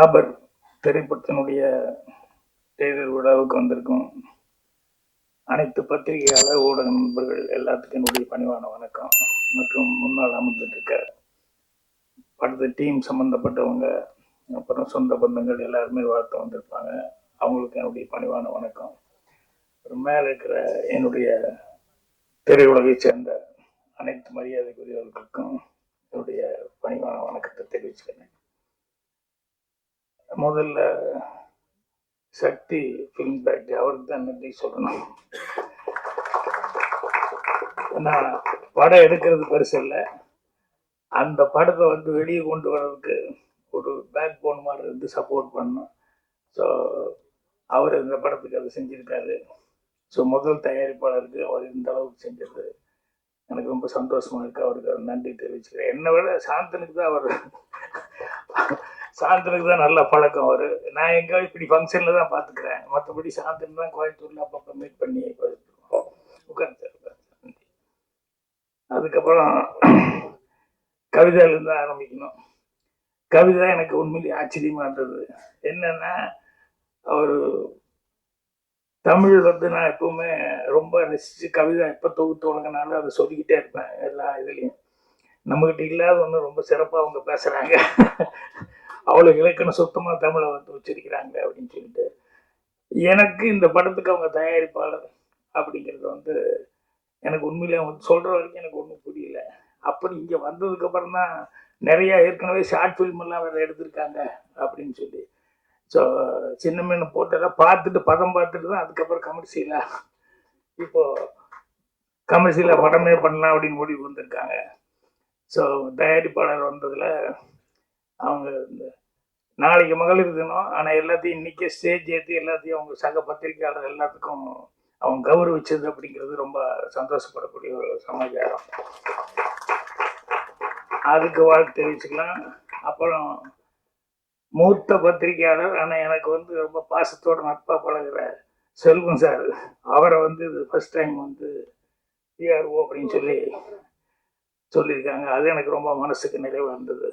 ராபர் திரைப்படத்தினுடைய தேர்தல் விழாவுக்கு வந்திருக்கும் அனைத்து பத்திரிகையாளர் ஊடக நண்பர்கள் எல்லாத்துக்கும் என்னுடைய பணிவான வணக்கம். மற்றும் முன்னாள் அமர்ந்துட்டு இருக்க டீம் சம்மந்தப்பட்டவங்க அப்புறம் சொந்த பந்தங்கள் எல்லாருமே வாழ்த்து வந்திருப்பாங்க. அவங்களுக்கு என்னுடைய பணிவான வணக்கம். மேலே இருக்கிற என்னுடைய திரையுலகை சேர்ந்த அனைத்து மரியாதைக்குரியவர்களுக்கும் என்னுடைய பணிவான வணக்கத்தை தெரிவிச்சுக்கிறேன். முதல்ல சக்தி ஃபிலிம் ஃபேக்டரி அவருக்கு தான் நன்றி சொல்லணும். ஏன்னா படம் எடுக்கிறது பெருசு இல்லை. அந்த படத்தை வந்து வெளியே கொண்டு வர்றதுக்கு ஒரு பேக் போன் மாதிரி இருந்து சப்போர்ட் பண்ணும் ஸோ அவர் இந்த படத்துக்கு அதை செஞ்சுருக்காரு. ஸோ முதல் தயாரிப்பாளருக்கு அவர் இந்த அளவுக்கு செஞ்சது எனக்கு ரொம்ப சந்தோஷமாக இருக்குது அவருக்கு நன்றி தெரிவிச்சுக்கிறேன். என்னை விட சாந்தனுக்கு தான் அவர் சாயந்தரத்துக்கு தான் நல்ல பழக்கம் அவர். நான் எங்கே இப்படி ஃபங்க்ஷனில் தான் பார்த்துக்கிறேன் மற்றபடி சாயந்தரம் தான் கோயம்புத்தூரில் அப்பப்போ மீட் பண்ணி உட்காந்து அதுக்கப்புறம் கவிதையிலேருந்து ஆரம்பிக்கணும். கவிதை எனக்கு உண்மையிலேயே ஆச்சரியமாக இருந்தது. என்னென்னா அவர் தமிழ் வந்து நான் எப்பவுமே ரொம்ப ரசிச்சு கவிதை எப்போ தொகுத்து வழங்கினாலும் அதை சொல்லிக்கிட்டே இருப்பேன் எல்லா இதுலேயும். நம்மக்கிட்ட இல்லாத ஒன்று ரொம்ப சிறப்பாக அவங்க பேசுகிறாங்க அவ்வளோ இலக்கணம் சுத்தமாக தமிழை வந்து உச்சரிக்கிறாங்க அப்படின்னு சொல்லிட்டு எனக்கு இந்த படத்துக்கு அவங்க தயாரிப்பாளர் அப்படிங்கிறது வந்து எனக்கு உண்மையிலே அவங்க சொல்கிற வரைக்கும் எனக்கு ஒன்றும் புரியல. அப்படி இங்கே வந்ததுக்கப்புறம் தான் நிறையா ஏற்கனவே ஷார்ட் ஃபில்மெல்லாம் வேறு எடுத்திருக்காங்க அப்படின்னு சொல்லி. ஸோ சின்ன மீன் போட்டெல்லாம் பார்த்துட்டு படம் பார்த்துட்டு தான் அதுக்கப்புறம் கமர்ஷியலாக இப்போது கமர்ஷியலாக படமே பண்ணலாம் அப்படின்னு முடிவு வந்திருக்காங்க. ஸோ தயாரிப்பாளர் வந்ததில் அவங்க இந்த நாளைக்கு மகளிர் தினம். ஆனால் எல்லாத்தையும் இன்னைக்கே ஸ்டேஜ் ஏற்றி எல்லாத்தையும் அவங்க சக பத்திரிகையாளர் எல்லாத்துக்கும் அவங்க கௌரவிச்சது அப்படிங்கிறது ரொம்ப சந்தோஷப்படக்கூடிய ஒரு சமாச்சாரம். அதுக்கு வாழ்த்து தெரிவிச்சுக்கலாம். அப்புறம் மூத்த பத்திரிகையாளர் ஆனால் எனக்கு வந்து ரொம்ப பாசத்தோட நட்பாக பழகுற செல்வம் சார். அவரை வந்து இது ஃபஸ்ட் டைம் வந்து பிஆர்ஓ அப்படின்னு சொல்லி சொல்லியிருக்காங்க. அது எனக்கு ரொம்ப மனசுக்கு நிறைவாக இருந்தது.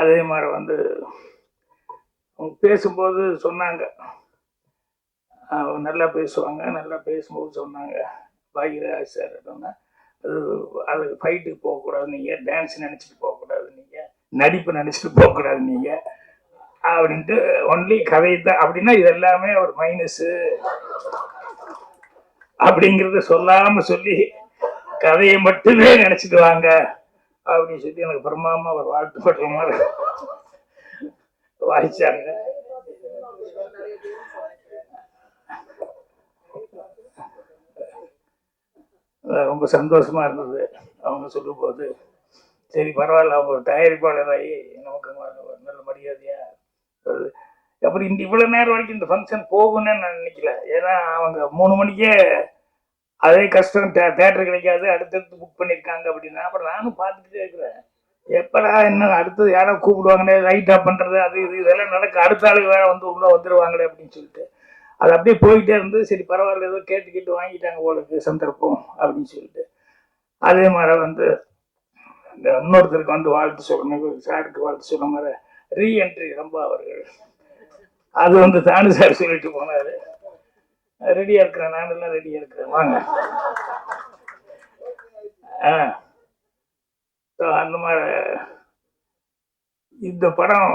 அதே மாதிரி வந்து அவங்க பேசும்போது சொன்னாங்க. அவங்க நல்லா பேசுவாங்க. நல்லா பேசும்போது சொன்னாங்க. பாகியராஜ் சார் அது அது ஃபைட்டுக்கு போகக்கூடாது நீங்கள் டான்ஸ் நினச்சிட்டு போகக்கூடாது நீங்கள் நடிப்பு நினச்சிட்டு போகக்கூடாது நீங்கள் அப்படின்ட்டு ஒன்லி கதை தான். அப்படின்னா இது எல்லாமே ஒரு மைனஸு அப்படிங்கிறத சொல்லாமல் சொல்லி கதையை மட்டுமே நினச்சிட்டு வாங்க. அப்படின்னு சொல்லி எனக்கு பிரமாமா வாழ்த்து வாழ்த்துப்படுற மாதிரி வாய்ச்சாங்க. ரொம்ப சந்தோஷமா இருந்தது. அவங்க சொல்லும்போது சரி பரவாயில்ல அவங்க ஒரு தயாரிப்பாளராகி நமக்கு ஒரு நல்ல மரியாதையா வருது. அப்புறம் இந்த இவ்வளவு நேரம் வரைக்கும் இந்த ஃபங்க்ஷன் போகும்னு நான் நினைக்கல. ஏன்னா அவங்க மூணு மணிக்கே அதே கஷ்டம் தே தேட்டர் கிடைக்காது அடுத்தடுத்து புக் பண்ணியிருக்காங்க அப்படின்னா அப்புறம் நானும் பார்த்துட்டே இருக்கிறேன். எப்படா என்ன அடுத்தது யாரோ கூப்பிடுவாங்களே லைட்டாக பண்ணுறது அது இது இதெல்லாம் நடக்க அடுத்த ஆளுக்கு வேற வந்து உள்ளே வந்துடுவாங்களே அப்படின்னு சொல்லிட்டு. அது அப்படியே போயிட்டே இருந்து சரி பரவாயில்ல ஏதோ கேட்டு கேட்டு வாங்கிட்டாங்க உங்களுக்கு சந்தர்ப்பம் அப்படின்னு சொல்லிட்டு. அதே மாதிரி வந்து இந்த இன்னொருத்தருக்கு வந்து வாழ்த்து சொல்லணும் சாருக்கு வாழ்த்து சொன்ன மாதிரி ரீஎன்ட்ரி ரொம்ப அவர்கள். அது வந்து தானு சார் சொல்லிட்டு போனார். ரெடியா இருக்கிறேன் நான் எல்லாம் ரெடியா இருக்கிறேன் வாங்க. ஆ. அந்த மாதிரி இந்த படம்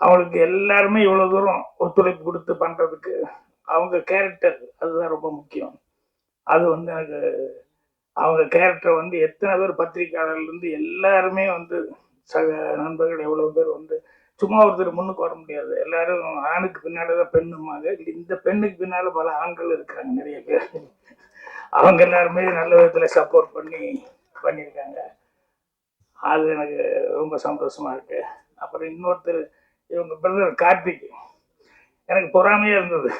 அவங்களுக்கு எல்லாருமே இவ்வளோ தூரம் ஒத்துழைப்பு கொடுத்து பண்றதுக்கு அவங்க கேரக்டர் அதுதான் ரொம்ப முக்கியம். அது வந்து எனக்கு அவங்க கேரக்டர் வந்து எத்தனை பேர் பத்திரிக்கையாளர்லேருந்து எல்லாருமே வந்து சக நண்பர்கள் எவ்வளோ பேர் வந்து சும்மா ஒருத்தர் முன்னுக்கு வர முடியாது. எல்லாரும் ஆணுக்கு பின்னால தான் பெண்ணுமாங்க இந்த பெண்ணுக்கு பின்னால பல ஆண்கள் இருக்கிறாங்க நிறைய பேர். அவங்க எல்லாருமே நல்ல விதத்துல சப்போர்ட் பண்ணி பண்ணியிருக்காங்க. அது எனக்கு ரொம்ப சந்தோஷமா இருக்கு. அப்புறம் இன்னொருத்தர் இவங்க பிரதர் கார்த்திக். எனக்கு பொறாமையா இருந்தது.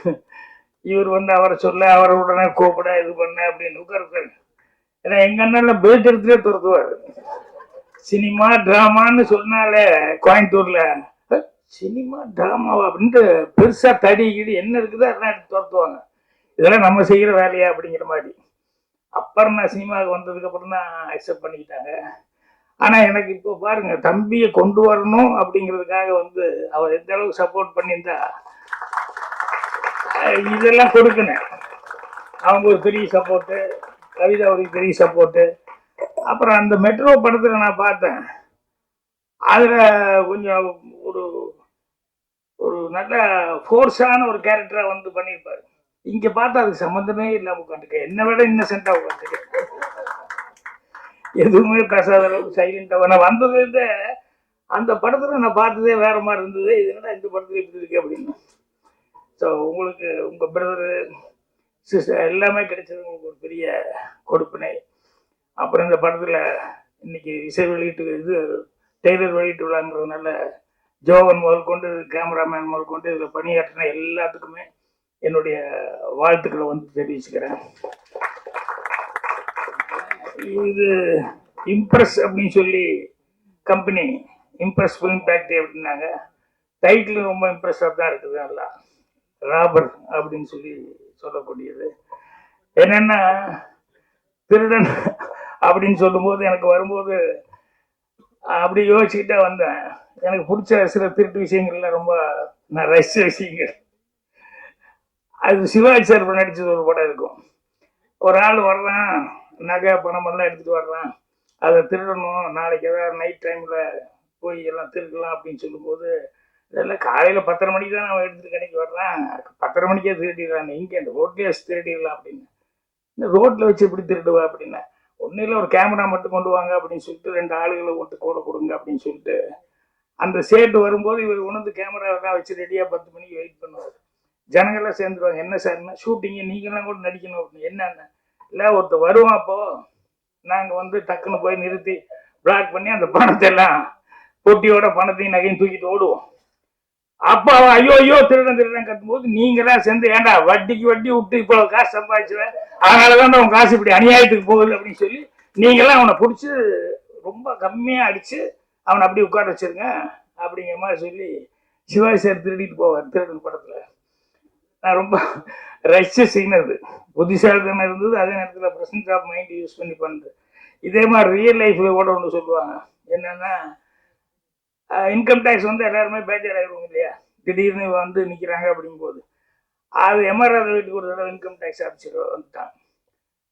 இவர் வந்து அவரை சொல்ல அவரை உடனே கூப்பிட இது பண்ண அப்படின்னு உட்காருக்காரு ஏன்னா எங்க அண்ணன் பேட் துரத்துவார். சினிமா டிராமான்னு சொன்னாலே கோயம்புத்தூர்ல. சினிமா டிராமாவா அப்படின்ட்டு பெருசா தடி கிடி என்ன இருக்குதோ அதெல்லாம் எடுத்து துரத்துவாங்க. இதெல்லாம் நம்ம செய்கிற வேலையா அப்படிங்கிற மாதிரி. அப்புறம் நான் சினிமாவுக்கு வந்ததுக்கு அப்புறம் தான் அக்செப்ட் பண்ணிக்கிட்டாங்க. ஆனா எனக்கு இப்போ பாருங்க தம்பியை கொண்டு வரணும் அப்படிங்கிறதுக்காக வந்து அவர் எந்த அளவுக்கு சப்போர்ட் பண்ணியிருந்தா இதெல்லாம் கொடுக்கணும். அவங்க ஒரு பெரிய சப்போர்ட்டு கவிதா ஒரு பெரிய சப்போர்ட்டு அப்புறம் அந்த மெட்ரோ படத்தில் நான் பார்த்தேன். அதில் கொஞ்சம் ஒரு ஒரு நல்ல ஃபோர்ஸான ஒரு கேரக்டராக வந்து பண்ணியிருப்பாரு. இங்கே பார்த்தா அதுக்கு சம்மந்தமே இல்லாமல் உட்காந்துருக்கேன். என்னை விட இன்னசென்ட்டாக உட்காந்துருக்கேன். எதுவுமே பேசாத அளவுக்கு சைலண்டாக நான் வந்ததுலேருந்து அந்த படத்தில் நான் பார்த்ததே வேற மாதிரி இருந்தது. இதனால இந்த படத்தில் இப்படி இருக்கு அப்படின்னு. ஸோ உங்களுக்கு உங்கள் பிரதரு சிஸ்டர் எல்லாமே கிடைச்சது உங்களுக்கு ஒரு பெரிய கொடுப்பினை. அப்புறம் இந்த படத்தில் இன்னைக்கு இசை வெளியீட்டு இது டெய்லர் வெளியீட்டு விழாங்கிறதுனால ஜோவன் முதல் கொண்டு கேமராமேன் முதல் கொண்டு இதில் பணியாற்றின எல்லாத்துக்குமே என்னுடைய வாழ்த்துக்களை வந்து தெரிவிச்சுக்கிறேன். இது இம்ப்ரெஸ் அப்படின்னு சொல்லி கம்பெனி இம்ப்ரெஸ் ஃபிலிம் ஃபேக்ட்ரி அப்படின்னாங்க. டைட்டில் ரொம்ப இம்ப்ரெஸ்ஸாக தான் இருக்குது நல்லா. ராபர் அப்படின்னு சொல்லி சொல்லக்கூடியது. என்னென்னா திருடன் அப்படின்னு சொல்லும்போது எனக்கு வரும்போது அப்படி யோசிச்சுக்கிட்டே வந்தேன். எனக்கு பிடிச்ச சில திருட்டு விஷயங்கள்ல ரொம்ப நான் ரசிச்ச விஷயங்கள். அது சிவாஜி சார் நடிச்சது ஒரு படம் இருக்கும். ஒரு ஆள் வர்றான் நகை பணம் எல்லாம் எடுத்துகிட்டு வர்றான். அதை திருடணும் நாளைக்கு ஏதாவது நைட் டைமில் போய் எல்லாம் திருடலாம் அப்படின்னு சொல்லும்போது இதெல்லாம் காலையில் பத்தரை மணிக்கு தான் அவன் எடுத்துகிட்டு கடைக்கு வர்றான்? பத்தரை மணிக்கே திருடிடுறான். இங்கே அந்த ரோட்லேயே திருடிடலாம் அப்படின்னு. இந்த ரோட்டில் வச்சு எப்படி திருடுவா? அப்படின்னா. ஒன்றும் இல்லை ஒரு கேமரா மட்டும் கொண்டு வாங்க அப்படின்னு சொல்லிட்டு ரெண்டு ஆளுகளை ஒன்று கூட கொடுங்க அப்படின்னு சொல்லிட்டு அந்த சேட்டு வரும்போது இவர் உணர்ந்து கேமராவெல்லாம் வச்சு ரெடியாக பத்து மணிக்கு வெயிட் பண்ணுவார். ஜனங்கள்லாம் சேர்ந்துருவாங்க என்ன சார்னா ஷூட்டிங்கு நீங்களாம் கூட நடிக்கணும். அப்படின்னு என்னென்ன இல்லை ஒருத்தர் வருவான் அப்போது நாங்கள் வந்து டக்குன்னு போய் நிறுத்தி பிளாக் பண்ணி அந்த பணத்தை எல்லாம் பொட்டியோட பணத்தையும் நகையும் தூக்கிட்டு ஓடுவோம். அப்ப அவன் ஐயோ ஐயோ திருடன் திருடன் கட்டும்போது நீங்க தான் சேர்ந்து ஏன்டா வட்டிக்கு வட்டி விட்டு இப்போ காசு சம்பாதிச்சுவேன் அதனாலதான் அவன் காசு இப்படி அநியாயத்துக்கு போகுது அப்படின்னு சொல்லி நீங்களாம் அவனை பிடிச்சி ரொம்ப கம்மியா அடிச்சு அவனை அப்படி உட்கார வச்சிருங்க அப்படிங்கிற மாதிரி சொல்லி சிவாஜி சார் திருடிட்டு போவார் திருடன் படத்துல. நான் ரொம்ப ரசிச்ச சீன் அது. புத்திசாலித்தனம் இருந்தது அதே நேரத்தில் ப்ரெசன்ட் ஆஃப் மைண்ட் யூஸ் பண்ணி பண்ணுறது இதே மாதிரி ரியல் லைஃப்ல கூட ஒன்று சொல்லுவாங்க. என்னன்னா இன்கம் டேக்ஸ் வந்து எல்லாருமே பேஜர் ஆயிடுவோம் இல்லையா? திடீர்னு வந்து நிற்கிறாங்க அப்படிங்கும்போது. அது எம்ஆர்ஆர் வீட்டுக்கு ஒரு தடவை இன்கம் டேக்ஸ் ஆஃபீஸர் வந்துட்டான்.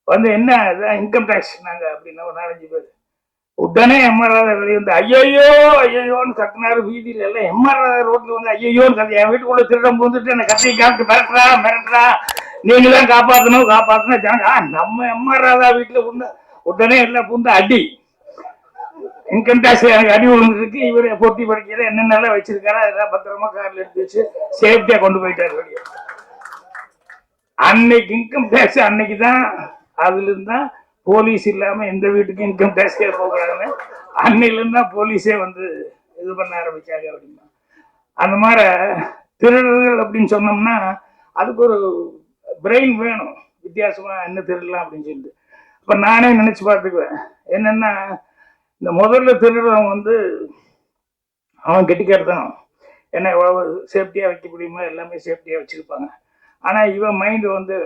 வந்து என்ன இதான் இன்கம் டேக்ஸ் நாங்கள் அப்படின்னா ஒரு நாலஞ்சு பேர். உடனே எம்ஆர்ஆர் வெளியே வந்து ஐயோ ஐயோன்னு கத்தினாரு. வீதியில எல்லாம் எம்ஆர்ஆர் ரோட்ல வந்து ஐயோன்னு கத்தி என் வீட்டுக்குள்ள திருடம் வந்துட்டு என்ன கத்தி காத்து மிரட்டுறா மிரட்டுறா. நீங்க தான் காப்பாற்றணும் காப்பாற்றணும் ஜனங்க நம்ம எம்ஆர்ஆர் வீட்டில் புந்த உடனே எல்லாம் புந்த அடி. இன்கம் டேக்ஸ் எனக்கு அடி விழுந்துருக்கு இவர் போட்டி படிக்கிற என்னென்னலாம் வச்சிருக்காரு அதெல்லாம் பத்திரமா கார்ல எடுத்து வச்சு சேஃப்டியா கொண்டு போயிட்டாரு வெளியே. அன்னைக்கு இன்கம் டேக்ஸ் அன்னைக்கு தான் அதுல இருந்தா போலீஸ் இல்லாம எந்த வீட்டுக்கும் இன்கம் டேக்ஸே போகக்கூடாதுன்னு அன்னையில இருந்தா போலீஸே வந்து இது பண்ண ஆரம்பிச்சாங்க அப்படின்னா. அந்த மாதிரி திருடர்கள் அப்படின்னு சொன்னோம்னா அதுக்கு ஒரு பிரெயின் வேணும். வித்தியாசமா என்ன திருடலாம் அப்படின்னு சொல்லிட்டு. அப்ப நானே நினைச்சு பார்த்துக்குவேன். என்னன்னா இந்த முதல்ல திருடுறவன் வந்து அவன் கெட்டிக்காரத்தான் என்ன எவ்வளவு சேஃப்டியாக வைக்க முடியுமோ எல்லாமே சேஃப்டியாக வச்சுருப்பாங்க. ஆனால் இவன் மைண்டு வந்து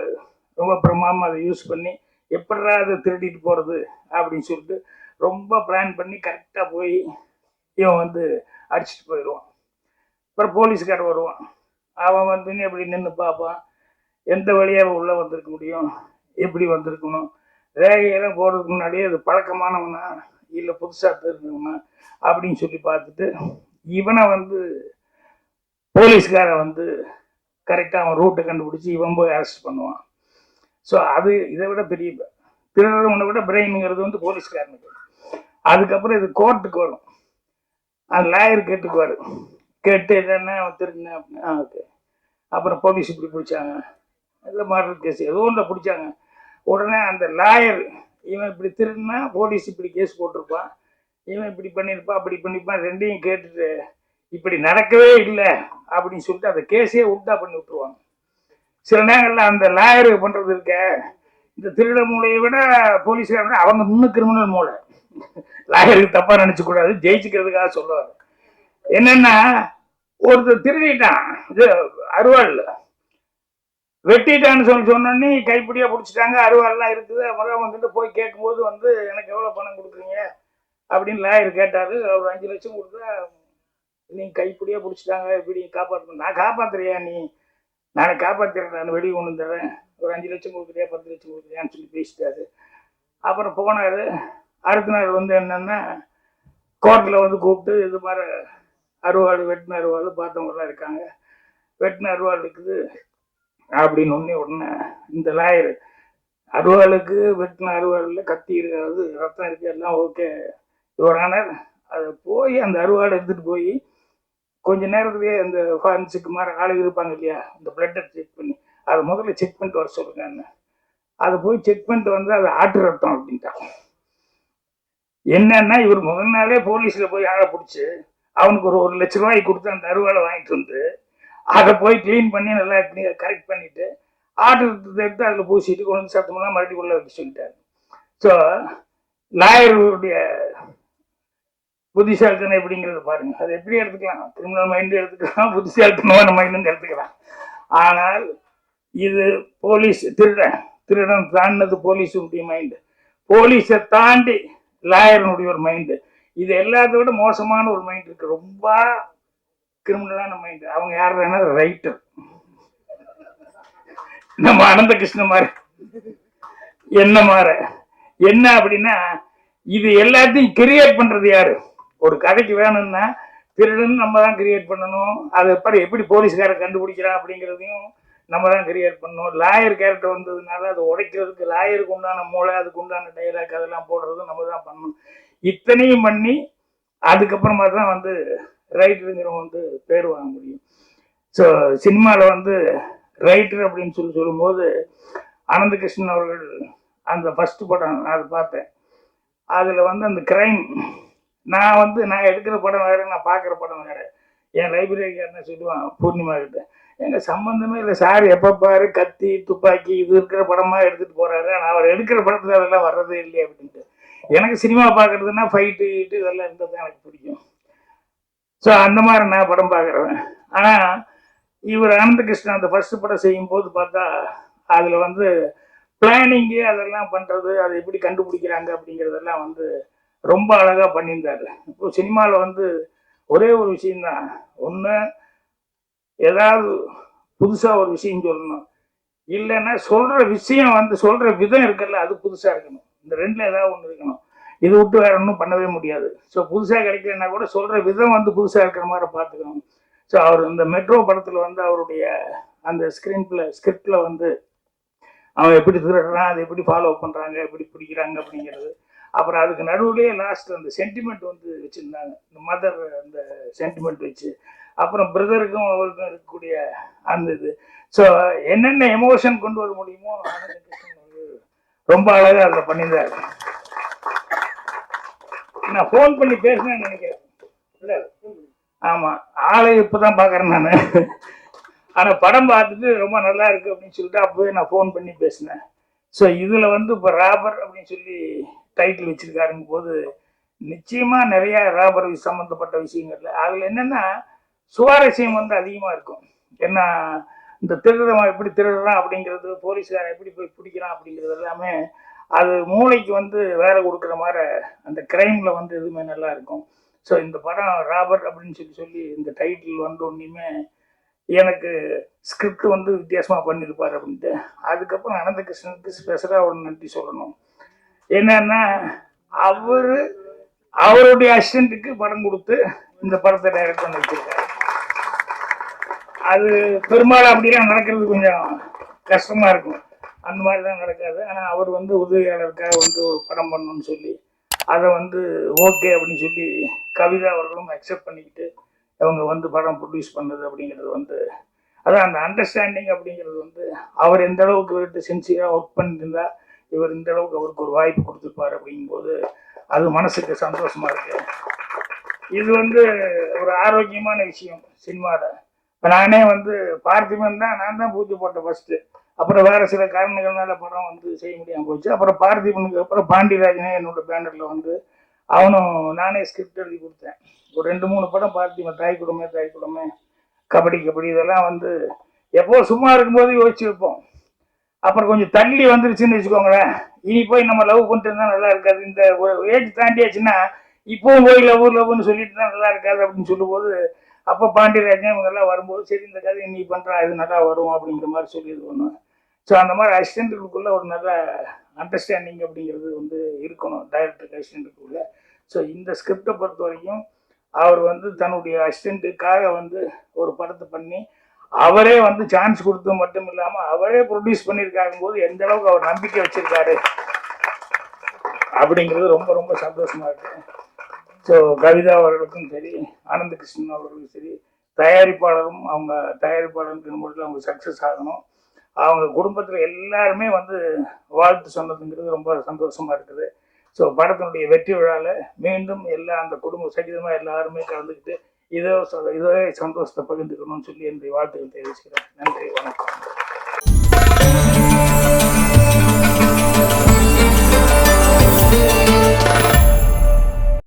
ரொம்ப பிரமாமல் அதை யூஸ் பண்ணி எப்படா அதை திருடிட்டு போகிறது அப்படின்னு சொல்லிட்டு ரொம்ப பிளான் பண்ணி கரெக்டாக போய் இவன் வந்து அடிச்சுட்டு போயிடுவான். அப்புறம் போலீஸ்காரன் வருவான். அவன் வந்து எப்படி நின்று பார்ப்பான். எந்த வழியாக உள்ளே வந்திருக்க முடியும்? எப்படி வந்திருக்கணும்? ரேகையெல்லாம் போடுறதுக்கு முன்னாடியே அது பழக்கமானவனா? இல்லை புதுசாக தெரிஞ்சவனா அப்படின்னு சொல்லி பார்த்துட்டு இவனை வந்து போலீஸ்காரன் வந்து கரெக்டாக அவன் ரூட்டை கண்டுபிடிச்சி இவன் போய் அரெஸ்ட் பண்ணுவான். ஸோ அது இதை விட பெரிய திருடுறவனை விட பிரெயினுங்கிறது வந்து போலீஸ்காரனுக்கு. அதுக்கப்புறம் இது கோர்ட்டுக்கு வரும். அந்த லாயர் கேட்டுக்குவார். கேட்டு என்னென்ன அவன் தெரிஞ்சேன் அப்படின்னு ஓகே அப்புறம் போலீஸ் இப்படி பிடிச்சாங்க. இல்லை மர்டர் கேஸ் ஏதோ ஒன்றை பிடிச்சாங்க. உடனே அந்த லாயர் இவன் இப்படி திருடினா போலீஸ் இப்படி கேஸ் போட்டிருப்பான். இவன் இப்படி பண்ணியிருப்பான் அப்படி பண்ணியிருப்பான் ரெண்டையும் கேட்டுட்டு இப்படி நடக்கவே இல்லை அப்படின்னு சொல்லிட்டு அந்த கேஸே உண்டா பண்ணி விட்டுருவாங்க. சில நேரங்களில் அந்த லாயர் பண்ணுறது இருக்க இந்த திருட மூலையை விட போலீஸ்கார அவங்க இன்னும் கிரிமினல் மூளை. லாயருக்கு தப்பாக நினச்சிக்கூடாது ஜெயிச்சுக்கிறதுக்காக சொல்லுவாங்க. என்னென்னா ஒருத்தர் திருடிட்டான் இது அருவாள் வெட்டிட்டான்னு சொல்லி சொன்னோன்னே கைப்பிடியா பிடிச்சிட்டாங்க. அருவாள்லாம் இருக்குது. முதல்ல வந்துட்டு போய் கேட்கும்போது வந்து எனக்கு எவ்வளோ பணம் கொடுக்குறீங்க? அப்படின்னு லாயர் கேட்டார். அவர் அஞ்சு லட்சம் கொடுத்தா நீங்கள் கைப்பிடியா பிடிச்சிட்டாங்க. எப்படி காப்பாற்றணும் நான் காப்பாத்துறியா நீ? நானே காப்பாற்றுறேன் நான் வெளியே கொண்டு தரேன். ஒரு அஞ்சு லட்சம் கொடுக்குறியா? பத்து லட்சம் கொடுக்குறியான்னு சொல்லி பேசிட்டாரு. அப்புறம் போனார். அடுத்த நாள் வந்து என்னென்னா கோர்ட்டில் வந்து கூப்பிட்டு இது மாதிரி அருவாள் வெட்டின அருவாள் பார்த்தவங்களாம் இருக்காங்க. வெட்டின அருவாள் இருக்குது. அப்படின்னு உடனே உடனே இந்த லாயர் அருவாளுக்கு வெட்டின அருவாளில் கத்தி இருக்காது ரத்தம் இருக்கு எல்லாம் ஓகே இவரான அதை போய் அந்த அருவாளை எடுத்துகிட்டு போய் கொஞ்ச நேரத்துலேயே அந்த ஃபாரன்சிக் மாதிரி ஆளுங்க இருப்பாங்க இல்லையா இந்த பிளட்டை செக் பண்ணி அதை முதல்ல செக் பண்ணிட்டு வர சொல்லுங்க என்ன அதை போய் செக் பண்ணிட்டு வந்து அது ஆட்டு ரத்தம் அப்படின்ட்டான். என்னன்னா இவர் முதல் நாளே போலீஸில் போய் ஆளை பிடிச்சி அவனுக்கு ஒரு ஒரு லட்ச ரூபாய் கொடுத்து அந்த அருவாளை வாங்கிட்டு வந்து அதை போய் க்ளீன் பண்ணி நல்லா கரெக்ட் பண்ணிட்டு ஆர்டர் எடுத்து அதில் பூசிட்டு கொண்டு வந்து சத்தமெல்லாம் மறுபடியும் உள்ளே வைக்க சொல்லிட்டாரு. ஸோ லாயருடைய புத்திசாலித்தனம் எப்படிங்கிறத பாருங்க. அது எப்படி எடுத்துக்கலாம்? கிரிமினல் மைண்டு எடுத்துக்கலாம் புத்திசாலித்தனமான மைண்டும் எடுத்துக்கலாம். ஆனால் இது போலீஸ் திருடன் திருடன் தாண்டினது போலீஸுடைய மைண்டு போலீஸை தாண்டி லாயரனுடைய ஒரு மைண்டு இது எல்லாத்த விட மோசமான ஒரு மைண்ட் இருக்கு. ரொம்ப கிரிமினலான நம்ம அவங்க யார் வேணா ரைட்டர் நம்ம அனந்த கிருஷ்ண என்ன மாற என்ன அப்படின்னா இது எல்லாத்தையும் கிரியேட் பண்றது யாரு? ஒரு கதைக்கு வேணும்னா திருடன் நம்ம தான் கிரியேட் பண்ணணும். அதை எப்படி எப்படி போலீஸ்கார கண்டுபிடிக்கிறான் அப்படிங்கிறதையும் நம்ம தான் கிரியேட் பண்ணணும். லாயர் கேரக்டர் வந்ததுனால அதை உடைக்கிறதுக்கு லாயருக்கு உண்டான மூளை அதுக்கு உண்டான டைலாக் அதெல்லாம் போடுறதும் நம்ம தான் பண்ணணும். இத்தனையும் பண்ணி அதுக்கப்புறமா தான் வந்து ரைட்டருங்கிறவங்க வந்து பேர் வாங்க முடியும். ஸோ சினிமாவில் வந்து ரைட்டர் அப்படின்னு சொல்லி சொல்லும்போது அனந்த கிருஷ்ணன் அவர்கள் அந்த ஃபஸ்ட்டு படம் நான் அதை பார்த்தேன். அதில் வந்து அந்த கிரைம் நான் வந்து நான் எடுக்கிற படம் வேறு நான் பார்க்குற படம் வேறு. என் லைப்ரரிக்காரன சொல்லுவான் பூர்ணிமா கிட்ட எங்கள் சம்மந்தமே இல்லை சார் எப்போ பாரு கத்தி துப்பாக்கி இது இருக்கிற படமாக எடுத்துகிட்டு போகிறாரு ஆனால் அவர் எடுக்கிற படத்தில் அதெல்லாம் வர்றதே இல்லையே அப்படின்ட்டு. எனக்கு சினிமா பார்க்குறதுன்னா ஃபைட்டு இதெல்லாம் இருந்தது தான் எனக்கு பிடிக்கும். ஸோ அந்த மாதிரி நான் படம் பார்க்குறேன். ஆனால் இவர் அனந்தகிருஷ்ணன் அந்த ஃபர்ஸ்ட் படம் செய்யும் போது பார்த்தா அதில் வந்து பிளானிங்கு அதெல்லாம் பண்ணுறது அதை எப்படி கண்டுபிடிக்கிறாங்க அப்படிங்கிறதெல்லாம் வந்து ரொம்ப அழகாக பண்ணியிருந்தாரு. இப்போ சினிமாவில் வந்து ஒரே ஒரு விஷயந்தான் ஒன்று ஏதாவது புதுசாக ஒரு விஷயம் சொல்லணும். இல்லைன்னா சொல்கிற விஷயம் வந்து சொல்கிற விதம் இருக்குல்ல அது புதுசாக இருக்கணும். இந்த ரெண்டில் ஏதாவது ஒன்று இருக்கணும். இது விட்டு வேற ஒன்றும் பண்ணவே முடியாது. ஸோ புதுசாக கிடைக்கலன்னா கூட சொல்கிற விதம் வந்து புதுசாக இருக்கிற மாதிரி பார்த்துக்கணும். ஸோ அவர் இந்த மெட்ரோ படத்தில் வந்து அவருடைய அந்த ஸ்க்ரீன்ல ஸ்கிரிப்டில் வந்து அவன் எப்படி திருடுறான் அதை எப்படி ஃபாலோ பண்ணுறாங்க எப்படி பிடிக்கிறாங்க அப்படிங்கிறது. அப்புறம் அதுக்கு நடுவுலேயே லாஸ்ட் அந்த சென்டிமெண்ட் வந்து வச்சுருந்தாங்க. இந்த மதர் அந்த சென்டிமெண்ட் வச்சு. அப்புறம் பிரதருக்கும் அவருக்கும் இருக்கக்கூடிய அந்த இது. ஸோ என்னென்ன எமோஷன் கொண்டு வர முடியுமோ ரொம்ப அழகாக அதில் பண்ணியிருந்தாரு. நான் ஃபோன் பண்ணி பேசினேன்னு நினைக்கிறேன். இல்லை. ஆமாம் ஆளை இப்போ தான் பார்க்குறேன் நான். ஆனால் படம் பார்த்துட்டு ரொம்ப நல்லா இருக்கு அப்படின்னு சொல்லிட்டு அப்போவே நான் ஃபோன் பண்ணி பேசினேன். ஸோ இதில் வந்து இப்போ ராபர் அப்படின்னு சொல்லி டைட்டில் வச்சிருக்காருங்க போது நிச்சயமாக நிறையா ராபர் சம்மந்தப்பட்ட விஷயங்கள்ல அதில் என்னென்னா சுவாரஸ்யம் வந்து அதிகமாக இருக்கும். ஏன்னா இந்த திருடுறவன் எப்படி திருடுறான் அப்படிங்கிறது போலீஸ்காரன் எப்படி போய் பிடிக்கிறான் அப்படிங்கிறது எல்லாமே அது மூளைக்கு வந்து வேலை கொடுக்குற மாதிரி அந்த கிரைமில் வந்து எதுவுமே நல்லா இருக்கும். ஸோ இந்த படம் ராபர்ட் அப்படின்னு சொல்லி சொல்லி இந்த டைட்டில் வந்த உடனேயுமே எனக்கு ஸ்கிரிப்ட் வந்து வித்தியாசமாக பண்ணியிருப்பார் அப்படின்ட்டு. அதுக்கப்புறம் அனந்தகிருஷ்ணனுக்கு ஸ்பெஷலாக ஒரு நன்றி சொல்லணும். என்னன்னா அவர் அவருடைய அசிஸ்டண்ட்டுக்கு படம் கொடுத்து இந்த படத்தை டைரக்ட் பண்ணி வச்சிருக்காரு. அது பெரும்பாலும் அப்படிலாம் நடக்கிறது கொஞ்சம் கஷ்டமாக இருக்கும். அந்த மாதிரி தான் நடக்காது. ஆனால் அவர் வந்து உதவியாளருக்காக வந்து ஒரு படம் பண்ணணும்னு சொல்லி அதை வந்து ஓகே அப்படின்னு சொல்லி கவிதா அவர்களும் அக்செப்ட் பண்ணிக்கிட்டு அவங்க வந்து படம் ப்ரொடியூஸ் பண்ணது அப்படிங்கிறது வந்து அதான் அந்த அண்டர்ஸ்டாண்டிங் அப்படிங்கிறது வந்து அவர் எந்த அளவுக்கு இவர்கிட்ட சின்சியராக ஒர்க் பண்ணியிருந்தா இவர் இந்த அளவுக்கு அவருக்கு ஒரு வாய்ப்பு கொடுத்துருப்பார் அப்படிங்கும்போது அது மனசுக்கு சந்தோஷமா இருக்கு. இது வந்து ஒரு ஆரோக்கியமான விஷயம் சினிமாவில் இப்போ நானே வந்து பார்த்திபன் தான் நான் தான் பூஜை போட்டேன் ஃபஸ்ட்டு அப்புறம் வேற சில காரணங்கள்னால படம் வந்து செய்ய முடியாமல் போச்சு. அப்புறம் பார்த்திபனுக்கு அப்புறம் பாண்டியராஜனே என்னோட பேனரில் வந்து அவனும் நானே ஸ்கிரிப்ட் எழுதி கொடுத்தேன். ஒரு ரெண்டு மூணு படம் பார்த்திபன் தாய் குடமே தாய் குடமே கபடி கபடி இதெல்லாம் வந்து எப்போ சும்மா இருக்கும்போது யோசிச்சு வைப்போம் அப்புறம் கொஞ்சம் தள்ளி வந்துருச்சுன்னு வச்சுக்கோங்களேன். இனி போய் நம்ம லவ் பண்ணிட்டு இருந்தால் நல்லா இருக்காது. இந்த ஒரு ஏஜ் தாண்டியாச்சுன்னா இப்போவும் போய் லவ் லவ்னு சொல்லிட்டு தான் நல்லா இருக்காது அப்படின்னு சொல்லும்போது அப்போ பாண்டியராஜன் இவங்கெல்லாம் வரும்போது சரி இந்த கதை நீ பண்ணுறா இது நல்லா வரும் அப்படிங்கிற மாதிரி சொல்லி இது பண்ணுவேன் ஸோ அந்த மாதிரி அசிஸ்டண்ட்டுக்குள்ளே ஒரு நல்ல அண்டர்ஸ்டாண்டிங் அப்படிங்கிறது வந்து இருக்கணும் டைரக்டருக்கு அசிஸ்டண்ட்டுக்குள்ளே ஸோ இந்த ஸ்கிரிப்டை பொறுத்த வரைக்கும் அவர் வந்து தன்னுடைய அசிஸ்டண்ட்டுக்காக வந்து ஒரு படத்தை பண்ணி அவரே வந்து சான்ஸ் கொடுத்து மட்டும் இல்லாமல் அவரே ப்ரொடியூஸ் பண்ணியிருக்காங்க போது எந்த அளவுக்கு அவர் நம்பிக்கை வச்சிருக்காரு அப்படிங்கிறது ரொம்ப ரொம்ப சந்தோஷமாக இருக்கு. ஸோ கவிதா அவர்களுக்கும் சரி ஆனந்த கிருஷ்ணன் அவர்களுக்கும் சரி தயாரிப்பாளரும் அவங்க தயாரிப்பாளருக்கு மட்டும் அவங்க சக்ஸஸ் ஆகணும். அவங்க குடும்பத்தில் எல்லாருமே வந்து வாழ்த்து சொன்னதுங்கிறது ரொம்ப சந்தோஷமா இருக்குது. ஸோ படத்தினுடைய வெற்றி விழாவில் மீண்டும் எல்லா அந்த குடும்ப சகிதமாக எல்லாருமே கலந்துக்கிட்டு இதோ இதோ சந்தோஷத்தை பகிர்ந்துக்கணும்னு சொல்லி என்னுடைய வாழ்த்துக்கள் தெரிவிச்சுக்கிறேன். நன்றி வணக்கம்.